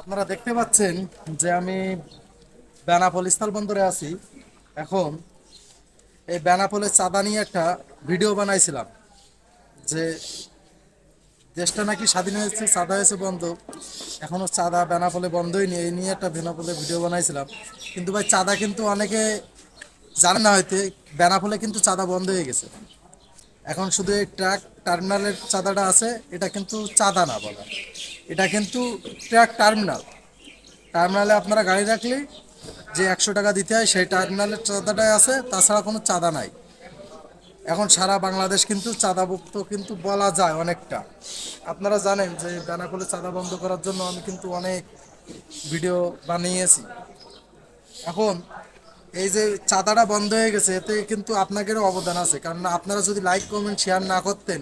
আপনারা দেখতে পাচ্ছেন যে আমি বেনাপোল স্থলবন্দরে আছি। এখন এই বেনাপোলের চাঁদা নিয়ে একটা ভিডিও বানাইছিলাম যে দেশটা নাকি স্বাধীন হয়েছে, চাঁদা হয়েছে বন্ধ। এখনও চাঁদা বেনাপোলে বন্ধই নেই, এই নিয়ে একটা বেনাপোলে ভিডিও বানাইছিলাম। কিন্তু ভাই, চাঁদা কিন্তু অনেকে জানে না হয়তো, বেনাপোলে কিন্তু চাঁদা বন্ধ হয়ে গেছে। এখন শুধু এই ট্রাক টার্মিনালের চাঁদাটা আছে, এটা কিন্তু চাঁদা না বলা। এটা কিন্তু ট্রাক টার্মিনাল। টার্মিনালে আপনারা গাড়ি রাখলে যে একশো টাকা দিতে হয়, সেই টার্মিনালের চাঁদাটাই আছে, তাছাড়া কোনো চাঁদা নাই। এখন সারা বাংলাদেশ কিন্তু চাঁদামুক্ত কিন্তু বলা যায় অনেকটা। আপনারা জানেন যে বেনাপোলে চাঁদা বন্ধ করার জন্য আমি কিন্তু অনেক ভিডিও বানিয়েছি। এখন এই যে চাঁদাটা বন্ধ হয়ে গেছে, এতে কিন্তু আপনাদেরও অবদান আছে। কারণ আপনারা যদি লাইক কমেন্ট শেয়ার না করতেন,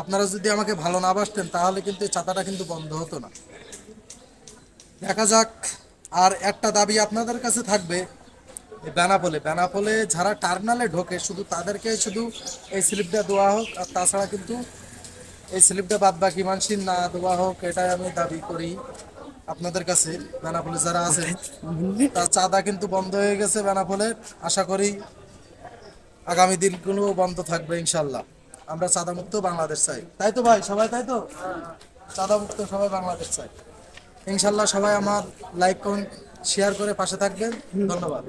আপনারা যদি আমাকে ভালো না বাসতেন, তাহলে কিন্তু এই চাঁদাটা কিন্তু বন্ধ হতো না। দেখা যাক, আর একটা দাবি আপনাদের কাছে থাকবে বেনাপোলে। বেনাপোলে যারা টার্মিনালে ঢোকে, শুধু তাদেরকে শুধু এই স্লিপটা দেওয়া হোক, আর তাছাড়া কিন্তু এই স্লিপটা বাদ বাকি মানুষের না দেওয়া হোক, এটাই আমি দাবি করি। আপনাদের কাছে বেনাপোলে যারা আছেন তার চাঁদা কিন্তু বন্ধ হয়ে গেছে বেনাপোলে। আশা করি আগামী দিনগুলো বন্ধ থাকবে ইনশাল্লাহ আমরা চাঁদা মুক্ত বাংলাদেশ চাই। তাই তো ভাই? সবাই তাই তো? চাঁদা মুক্ত সবাই বাংলাদেশ চাই। ইনশাল্লাহ সবাই আমার লাইক কমেন্ট শেয়ার করে পাশে থাকবেন। ধন্যবাদ।